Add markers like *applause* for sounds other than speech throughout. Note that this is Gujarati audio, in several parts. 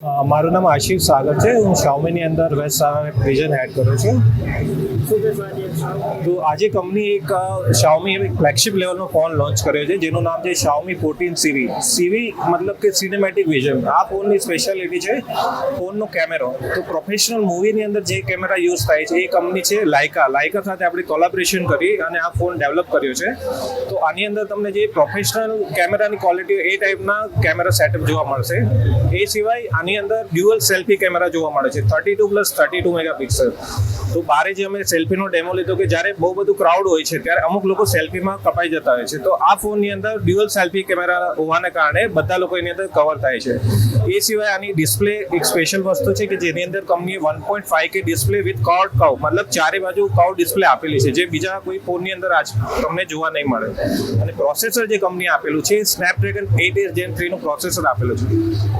મારું નામ આશિષ સાગર છે. હું શાઓમીની અંદર વેસ્ટ વિઝન હેડ કરું છું. તો આજે કંપની એક શાઓમી એક ફ્લેગશિપ લેવલનો ફોન લોન્ચ કર્યો છે, જેનું નામ છે શાઓમી ફોર્ટીન સીવી સીવી મતલબ કે સિનેમેટિક વિઝન આ ફોનની સ્પેશિયાલિટી છે ફોનનો કેમેરો તો પ્રોફેશનલ મૂવીની અંદર જે કેમેરા યુઝ થાય છે, એ કંપની છે લાયકા લાઇકા સાથે આપણે કોલાબરેશન કરી અને આ ફોન ડેવલપ કર્યો છે. તો આની અંદર તમને જે પ્રોફેશનલ કેમેરાની ક્વોલિટી એ ટાઈપના કેમેરા સેટઅપ જોવા મળશે. એ સિવાય આની અંદર ડ્યુઅલ સેલ્ફી કેમેરા જોવા મળે છે. Thirty two plus thirty two megapixel તો બારે જે અમે સેલ્ફીનો ડેમો લીધો કે જ્યારે બહુ બધું ક્રાઉડ હોય છે, ત્યારે અમુક લોકો સેલ્ફીમાં કપાઈ જતા હોય છે. તો આ ફોનની અંદર ડ્યુઅલ સેલ્ફી કેમેરા હોવાને કારણે બધા લોકો એની અંદર કવર થાય છે. એ સિવાય આની ડિસ્પ્લે એક સ્પેશિયલ વસ્તુ છે કે જેની અંદર કંપનીએ one point five K display with curved કવ મતલબ ચારે બાજુ કવ ડિસ્પ્લે આપેલી છે, જે બીજા કોઈ ફોનની અંદર આજ તમને જોવા નહીં મળે. અને પ્રોસેસર જે કંપની આપેલું છે સ્નેપડ્રેગન એટ એસ જેન થ્રીનું પ્રોસેસર આપેલું છે.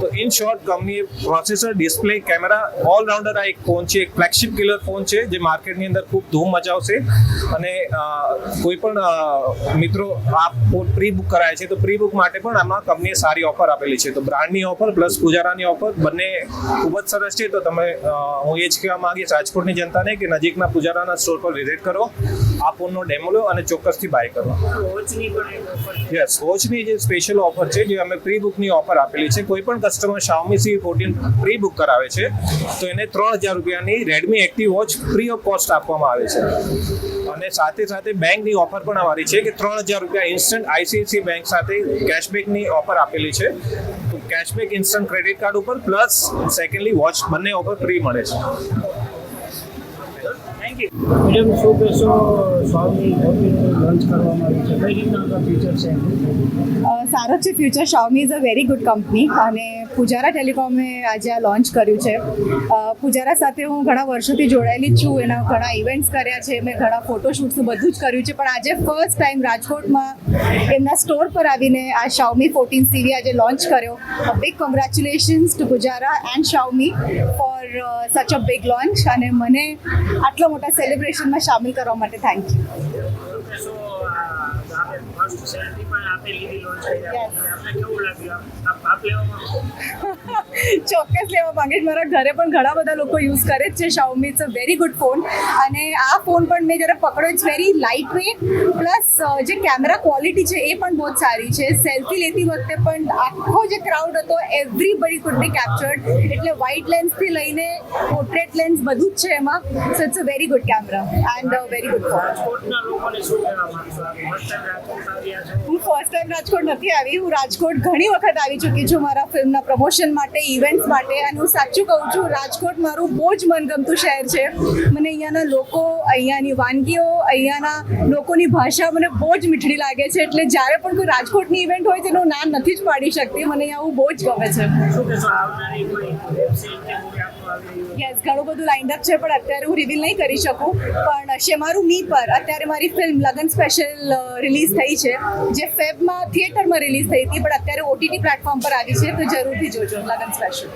તો ઇન શોર્ટ કંપનીએ પ્રોસેસર ડિસ્પ્લે કેમેરા ઓલરાઉન્ડર આ એક ફોન છે, એક ફ્લેગશિપ કિલર ફોન છે. જે માર્કેટની અંદર ખૂબ ધૂમ મચાવશે. અને કોઈ પણ મિત્રો આ પ્રી બુક કરાય છે તો પ્રી બુક માટે પણ આમાં કંપનીએ સારી ઓફર આપેલી છે. તો બ્રાન્ડની ઓફર પ્લસ પૂજારાની ઓફર બંને ખૂબ જ સરસ છે. તો તમે હું એ જ કહેવા માંગીશ રાજકોટની જનતાને કે નજીકના પૂજારાના સ્ટોર પર વિઝિટ કરો આ ફોનનો ડેમો લો અને ચોક્કસથી બાય કરો. યસ વોચની જે સ્પેશિયલ ઓફર છે જે અમે પ્રી બુકની ઓફર આપેલી છે કોઈ પણ customer Xiaomi C fourteen pre book કરાવે છે તો એને ત્રણ હજાર રૂપિયાની Redmi active watch free of cost આપવામાં આવે છે. અને સાથે સાથે બેંકની ઓફર પણ અમારી છે કે ત્રણ હજાર રૂપિયા ઇન્સ્ટન્ટ આઈસીઆઈસી બેંક સાથે કેશબેકની ઓફર આપેલી છે. તો કેશબેક ઇન્સ્ટન્ટ ક્રેડિટ કાર્ડ ઉપર પ્લસ સેકન્ડલી વોચ બંને ઓફર ફ્રી મળે છે. મેડમ, શું કહેશો? સારો છે future Xiaomi is a very good company અને પૂજારા ટેલિકોમે આજે આ લોન્ચ કર્યું છે. પૂજારા સાથે હું ઘણા વર્ષોથી જોડાયેલી છું. એના ઘણા ઇવેન્ટ્સ કર્યા છે. મેં ઘણા ફોટોશૂટ્સ બધું જ કર્યું છે. પણ આજે ફર્સ્ટ ટાઈમ રાજકોટમાં એમના સ્ટોર પર આવીને આ શાઓમી ફોર્ટીન સીવી આજે લોન્ચ કર્યો. Big congratulations to Pujara and Xiaomi for such a big launch અને મને આટલા મોટા સેલિબ્રેશનમાં સામેલ કરવા માટે થેન્ક યુ *laughs* ચોક્કસ લેવા માંગીશ. મારા ઘરે પણ ઘણા બધા લોકો યુઝ કરે જ છે. Xiaomi it's a very good phone અને આ ફોન પણ મેં જરા પકડ્યો. It's very light weight plus જે કેમેરા ક્વોલિટી છે એ પણ બહુ જ સારી છે. સેલ્ફી લેતી વખતે પણ આખો જે ક્રાઉડ હતો એવરીબડી કુડ બી કેપ્ચર્ડ એટલે વ્હાઇટ લેન્સથી લઈને પોર્ટ્રેટ લેન્સ બધું જ છે એમાં. So it's a very good camera and very good phone હું ફર્સ્ટ હું ફર્સ્ટ ટાઈમ રાજકોટ નથી આવી. હું રાજકોટ ઘણી વખત આવી ચૂકી છું મારા ફિલ્મના પ્રમોશન માટે ઇવેન્ટ્સ માટે. અને હું સાચું કહું છું, રાજકોટ મારું બહુ જ મનગમતું શહેર છે. મને અહીંયાના લોકો, અહીંયાની વાનગીઓ, અહીંયાના લોકોની ભાષા મને બહુ જ મીઠડી લાગે છે. એટલે જ્યારે પણ કોઈ રાજકોટની ઇવેન્ટ હોય તેનું નામ નથી જ પાડી શકતી. મને અહીંયા આવું બહુ જ ગમે છે? યસ ઘણું બધું લાઇન્ડ અપ છે, પણ અત્યારે હું રિવીલ નહીં કરી શકું. પણ શેમારું મી પર અત્યારે મારી ફિલ્મ લગન સ્પેશિયલ રિલીઝ થઈ છે, જે ફેબમાં થિયેટરમાં રિલીઝ થઈ હતી, પણ અત્યારે ઓટીટી પ્લેટફોર્મ પર આવી છે, તો જરૂરથી જોજો, લગન સ્પેશિયલ